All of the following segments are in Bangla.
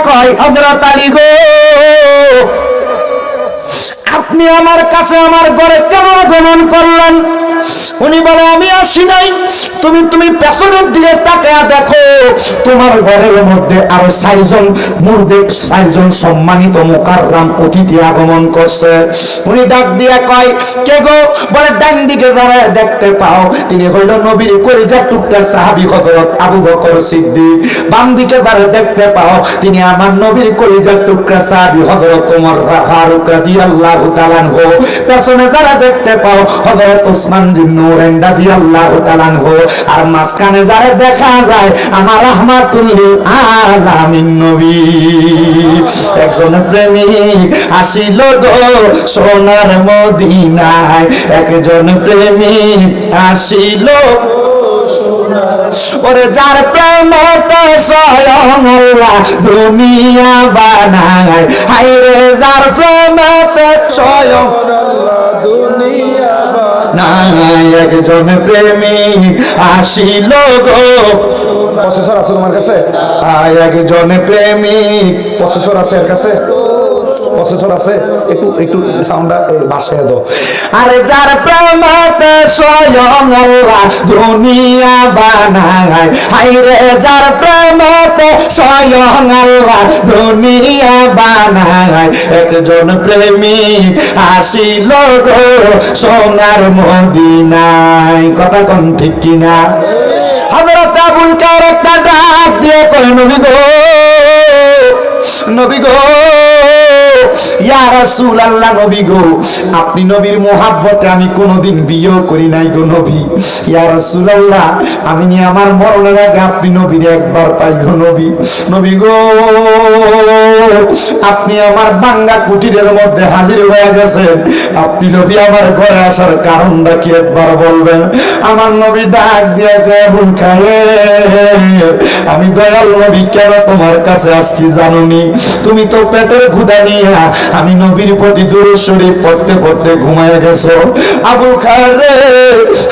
কয় হজরত আলী গো আপনি আমার কাছে আমার ঘরে কেমন গমন করলেন? উনি বলে, আমি আসি নাই। তুমি তুমি পেছনের দিকে তাকায় দেখো। তোমার ঘরের মধ্যে আরও চারজন মুর্দে চারজন সম্মানিত মোকাররাম অতিথি আগমন করছে। উনি ডাক দিয়া কয়, কে গো? বলে, ডান দিকে যারা দেখতে পাও। তিনি হইল নবীর কলিজার টুকরা সাহাবী হযরত আবু বকর সিদ্দিক। বাম দিকে যারা দেখতে পাও, তিনি আমার নবীর কলিজার টুকরা সাহাবী হযরত ওমর ফারুক রাদিয়াল্লাহু তাআলা পেছনে যারা দেখতে পাও, হযরত ওসমান মাঝখানে যারা দেখা যায়, আমার রাহমাতুল্লিল নবী। একজন প্রেমিক আসিল গো সোনার মদিনায়, একজন প্রেমিক আসিল ওরে যার প্রেমতে স্বয়ং আল্লাহ দুনিয়া বানায় হাই রে যার প্রেমতে স্বয়ং নাই একজন প্রেমী আসিল গো। প্রসেসর আছে তোমার কাছে? আয় একজন প্রেমিক প্রসেসর আছে এর কাছে? প্রসেসর আছে, একটু একটু সাউন্ডটা বাসায় দাও। আরে যার প্রেমতে স্বয়ং আল্লাহ দুনিয়া বানায় হাই রে যার প্রেমতে স্বয়ং আল্লাহ দুনিয়া বানায়, একজন প্রেমিক আসিল গো সোনার মদিনায়। কথা কোন ঠিক কিনা? হযরত আবুল কার একটা ডাক দিয়ে কই নবী গো নবী গো আপনি নবীর মোহাব্বতে আমি কোনোদিন বিয়ে করি নাই গো নবী। ইয়া রাসূলুল্লাহ, আমি নিয়ে আমার মরণের আগে আপনি নবীর একবার পাই গো নবী। নবী গো, আপনি আমার বাঙ্গা কুটিরের মধ্যে হাজির হয়ে গেছেন। আপনি নবী আমার ঘরে আসার কারণটা কি একবার বলবেন? আমার নবী ডাক দিয়ে কেমন আমি দয়াল নবী কেন তোমার কাছে আসছি জানুনি? তুমি তো পেটের ক্ষুদা নিয়ে আমি নবীর প্রতি দূর শরীফ পড়তে পড়তে ঘুমায় গেছো। আবুল খায়ের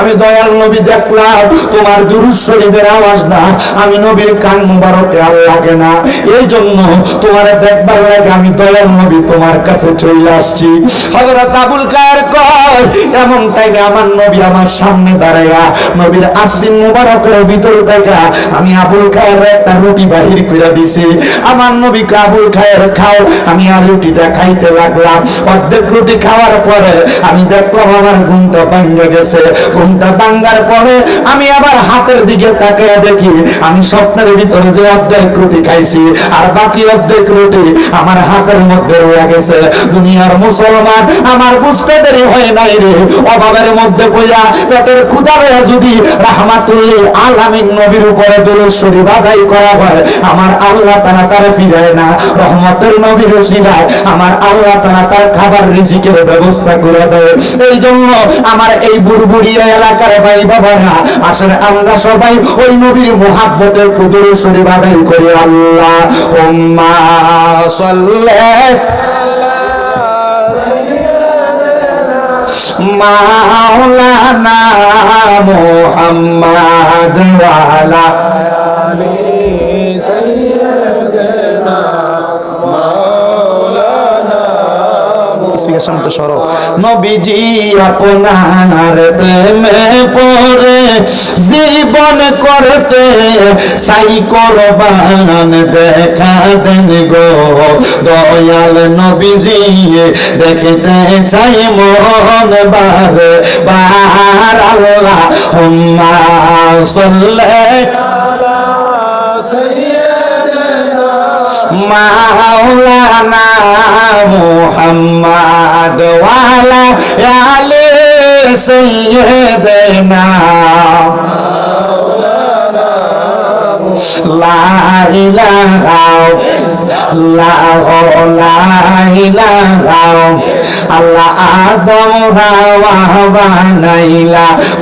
আমি দয়াল নবী দেখলাম, তোমার দুরুদ শরীফের আওয়াজ না, আমি নবীর কান মুবারকে আর লাগে না। এই জন্য তোমার দেখবার লাগে আমি দয়াল নবী তোমার কাছে চলে আসছি। হযরত আবুল খায়ের কয়, এমন টাইমে আমার নবী আমার সামনে দাঁড়ায়া, নবীর আসলিম মুবারকের ভিতর থেকে আমি আবুল খায়ের একটা রুটি বাহির করে দিছি। আমার নবী আবুল খায়ের খাও, আমি আর রুটিটা খাইতে লাগলাম। অর্ধেক রুটি খাওয়ার পরে আমি দেখলাম আমার ঘুমটা ভাঙ্গে গেছে। ঘুমটা ভাঙ্গার পরে আমি আবার হাতের দিকে তাকিয়ে দেখি, আমি স্বপ্নের ভিতরে যে অর্ধেক রুটি খাইছি, আর বাকি অর্ধেক রুটি আমার হাতের মধ্যে রয়ে গেছে। দুনিয়ার মুসলমান, আমার বুঝতে দেরি হয় নাই রে। অভাবের মধ্যে পড়া পেটের ক্ষুদা রয়ে যদি রাহমাতুল্লিল আলামিন নবীর উপরে শরীফ আদায় করা হয়, আমার আল্লাহ তাআলা তারে ফিরায় না। রহমতের নবীর উসিলায় আমার আল্লাহ তাআলা তার খাবার রিজিকের ব্যবস্থা করে দেয়। এই জন্য আমার এই বুড়বুড়িয়া এলাকার ভাই বাবারা আসলে আমরা সবাই ওই নবীর মোহাব্বতের কুদুর শরীফ আদায় করি। আল্লাহ সাল্লাল্লাহু মাওলানা মোহাম্মদ ওয়ালা স্পিকার সামনে সরো নবীজি আপনার প্রেমে পড়ে, জীবন করতে সাই করবান দেখা দেন গো। দয়াল নবীজি দেখতে চাই মন বার বার আল্লাহ হুম্মা মাওলানা মুহাম্মদ ওয়ালা আলে সাইয়্যিদিনা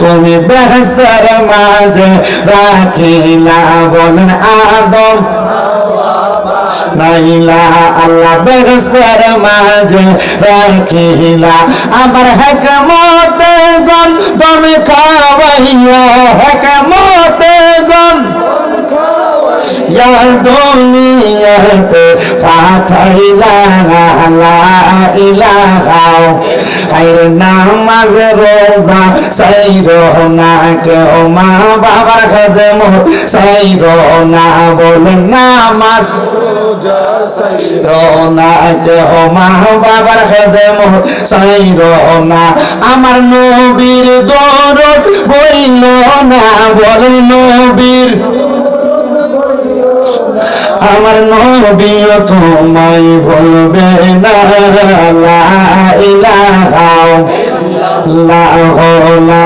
তুমি বেহেশতের মাঝে রাখিলা বলেন আদম নাইলা আল্লাহ বেহস্তের মাঝে রাখিলা আমার হেকমতে গন তুমি খাওয়াইয়া হেকমতে গন দুনিয়াতে পাঠাইলা লা ইলাহা। হায়রে নামাজ রোজা সাইর না কেউ। মা বাবার খেদমত সাইর না বলে নামাজ। রোনা কেহ মা বাবার আমার নবীর দরদ বইল না বল নবীর আমার নবীও তোমায় বলবে না লা ইলাহা লাহো লা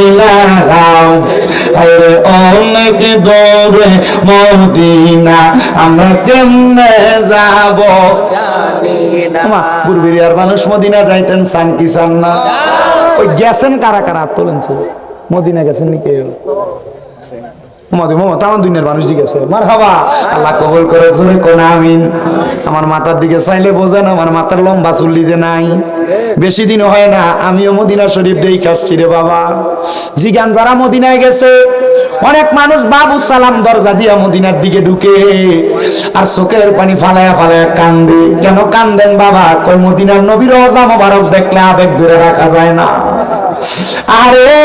ইলাহা আরে অনেক দূরে মদিনা আমরা কেমনে যাব? বুরবিরিয়ার মানুষ মদিনা যাইতেন চান কি চান না? ওই গেছেন কারা কারা? তোলেন মদিনা গেছেন নি কেউ? আল্লাহ কবল আমিন? আমার দিকে চাইলে আমার লম্বা নাই। হয় না, আমিও মদিনা কাছছি রে বাবা। যারা গেছে, অনেক মানুষ বাবু সালাম দরজা দিয়া মদিনার দিকে ঢুকে, আর চোখের পানি ফালায়া ফালায়া কান্দে। কেন কান্দেন বাবা? কই মদিনার নবীর অজা মোবারক দেখলে আবেগ ধরে রাখা যায় না। আরে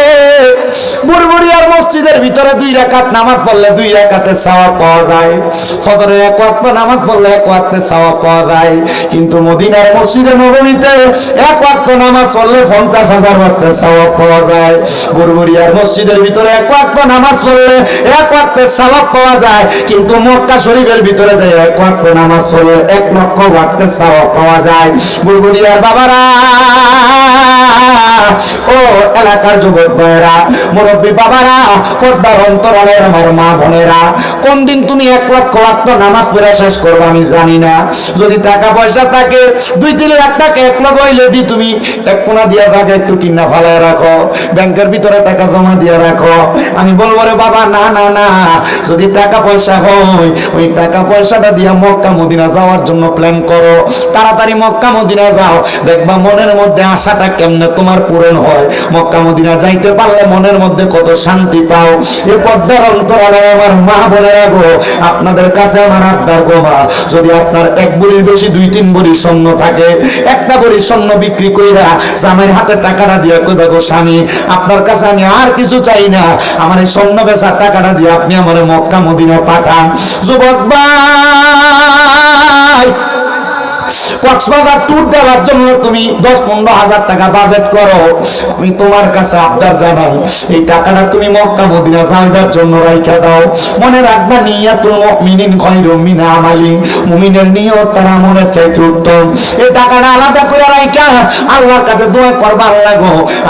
বুড়বুড়িয়ার মসজিদের ভিতরে দুই রাকাত নামাজ পড়লে দুই রাকাতে সওয়াব পাওয়া যায়। ফজরের এক ওয়াক্ত নামাজ পড়লে এক ওয়াক্তে সওয়াব পাওয়া যায়। কিন্তু মদিনার মসজিদে নবমীতে এক ওয়াক্ত নামাজ পড়লে পঞ্চাশ হাজার ওয়াক্তে সওয়াব পাওয়া যায়। বুড়বুড়িয়ার মসজিদের ভিতরে এক ওয়াক্ত নামাজ পড়লে এক ওয়াক্তে সওয়াব পাওয়া যায়। কিন্তু মক্কা শরীফের ভিতরে যায় এক ওয়াক্ত নামাজ পড়লে এক লক্ষ ওয়াক্তে সওয়াব পাওয়া যায়। বুড়বুড়িয়ার বাবারা, ও এলাকার যুবক ভাইরা মুরব্বী বাবারা পর্দার অন্তরালের আমার মা বোনেরা, কোন দিন তুমি এক লক্ষ ওয়াক্ত নামাজ পড়ে শেষ করবে আমি জানি না। যদি টাকা পয়সা থাকে, দুই তিন লাখ টাকা এক লক্ষ হইলে দি তুমি। এক কোনা দিয়া থাকে একটু কিনা ফালায় রাখো। ব্যাংকের ভিতরে টাকা জমা দিয়ে রাখো। আমি বলব রে বাবা, না না না। যদি টাকা পয়সা হয়, ওই টাকা পয়সাটা দিয়া মক্কা মদিনা যাওয়ার জন্য প্ল্যান করো। তাড়াতাড়ি মক্কা মদিনা যাও। দেখবা মনের মধ্যে আশাটা কেমনে তোমার পূরণ হয়। মক্কা মদিনা যাইতে পারলে মনের মধ্যে কত শান্তি পাও। এ পদ্মার অন্তরালে আমার মা বলে রাখো আপনাদের কাছে আমার আবদার গোমা যদি আপনার এক বড়ির বেশি, দুই তিন বড়ি স্বর্ণ থাকে, একটা বড়ি স্বর্ণ বিক্রি কইরা জামাইয়ের হাতে টাকাটা দিয়ে কইবা গো স্বামী, আপনার কাছে আমি আর কিছু চাই না। আমার এই স্বর্ণ বেচার টাকাটা দিয়ে আপনি আমার মক্কা মদিনা পাঠান। যুবক ভাই কক্সবাজার ট্যুর দেওয়ার জন্য তুমি দশ পনেরো হাজার টাকা বাজেট করো। আমি তোমার কাছে আবদার জানাই, এই টাকাটা তুমি মক্কা মদিনা যাইবার জন্য রাইখা দাও। মনে রাখবা আমালি। মুমিনের নিয়ত তার আমলের চাইতে উত্তম। এই টাকাটা আলাদা করে রাইখা। আল্লাহর কাছে দোয়া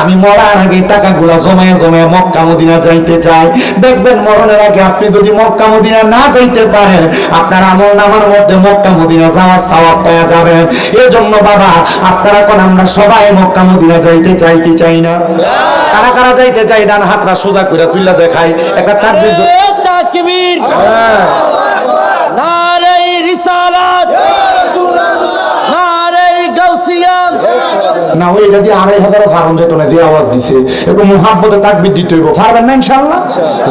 আমি মরার আগে টাকাগুলো জমায়ে জমায়ে মক্কা মদিনা যাইতে চাই। দেখবেন মরণের আগে আপনি যদি মক্কা মদিনা না যাইতে পারেন, আপনার আমল নামার মধ্যে মক্কা মদিনা যাওয়ার সওয়াব পাওয়া যাবে এই জন্য বাবা আপনারা কোন আমরা সবাই মক্কা মদিনা যাইতে চাই কি চাই না? কারা কারা যাইতে চাই ডান হাতরা সোজা করে তুইলা দেখাই। একটা তাকবীর তাকবীর। হ্যাঁ। নারে রিসালাত। নারে গাউসিয়া না ওই এটা দিয়ে আড়াই হাজারও ফার্ম যেত না যে আওয়াজ দিছে। একটু মোহাব্বতে তাকবির দিতে হইব। পারবেন না ইনশাল্লাহ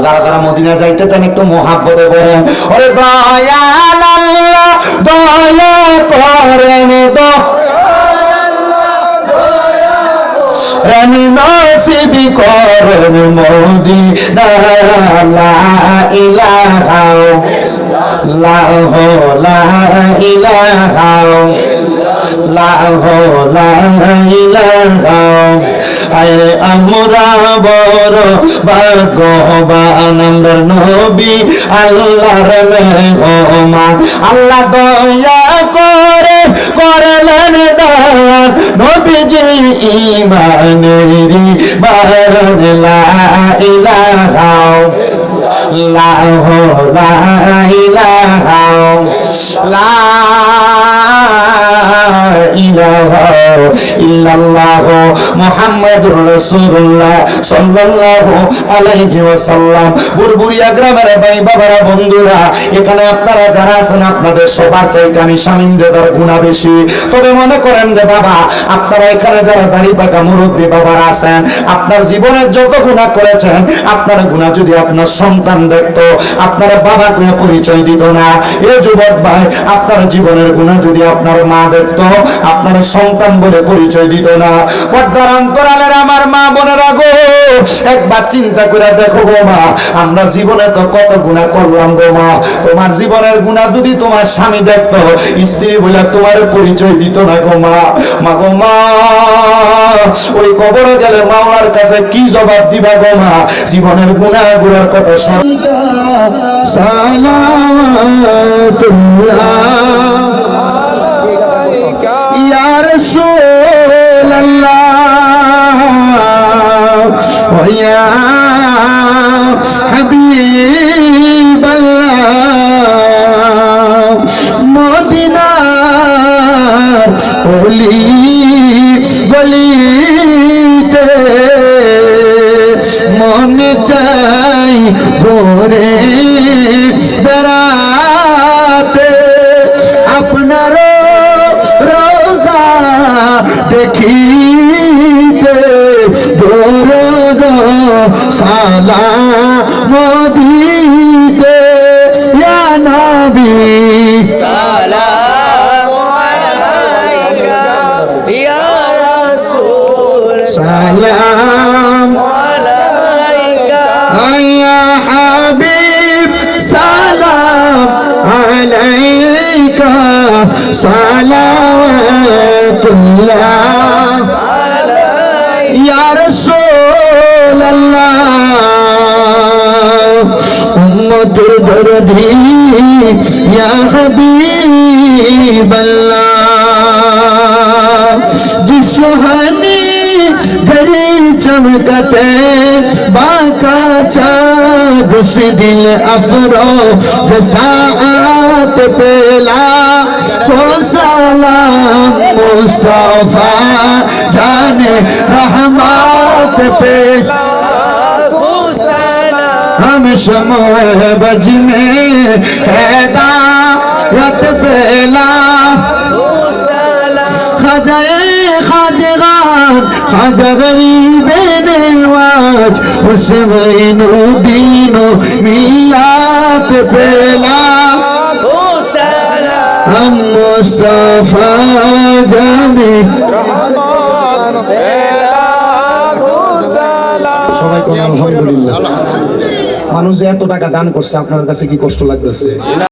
যারা যারা মদিনা যাইতে চান একটু মোহাব্বতে বলেন। ওরে দয়াল আল্লাহ দয়া করেন দো রানী নাসিবি করুন মোদি লা ইলাহা লাহ লা ইলাহা লাহ ইলাহা আরে আমরা বড় ভাগ্যবান আমরা নবী, আল্লাহর মেহমান। আল্লাহ দয়া করে করলেন দান নবীজি ইমানের বারণ লা ইলাহা লাহ লা ইলাহা লা আপনারা জীবনের যত গুণা করেছেন, আপনার গুণা যদি আপনার সন্তান দেখতো, আপনার বাবা কোনো পরিচয় দিত না। এ যুবক ভাই, আপনার জীবনের গুণা যদি আপনার মা দেখতো আপনার সন্তান বলে পরিচয় দিত না। পর্দার অন্তরালের আমার মা বোনের আগো একবার চিন্তা করে দেখো গো মা, আমরা জীবনে তো কত গুণা করলাম গো মা। তোমার জীবনের গুণা যদি তোমার স্বামী দেখতো, স্ত্রী বলে তোমার পরিচয় দিত না গো মা। মা গো মা, ওই কবরে গেলে মাওলার কাছে কি জবাব দিবা গো মা? জীবনের গুণা গুণার কত সালামাতুল্লাহ। ইয়া সালাম দিতে ইয়া নবী। সালাম আলাইকা ইয়া রাসূল। সালাম আলাইকা ইয়া হাবিব সালাম আলাইকা। সালাওয়াতুল্লাহ। ইয়া হাবিব আল্লাহ জিস সুহানি ঘরে চমকতে বাকা চাঁদ সে দিল আফরো জসাআত পেলা সালাম মুস্তাফা জানে রহমত পেলা पे हम शमोए बज में हैदारत पेला খাজায়ে খাজগান খাজা গরিবে নেওয়াজ হুসমাইনু দিনো মিলাত পেলা हम मुस्तफा जाने সবাই কোন আলহামদুলিল্লাহ মানুষ যে এত টাকা দান করছে আপনার কাছে কি কষ্ট লাগতেছে?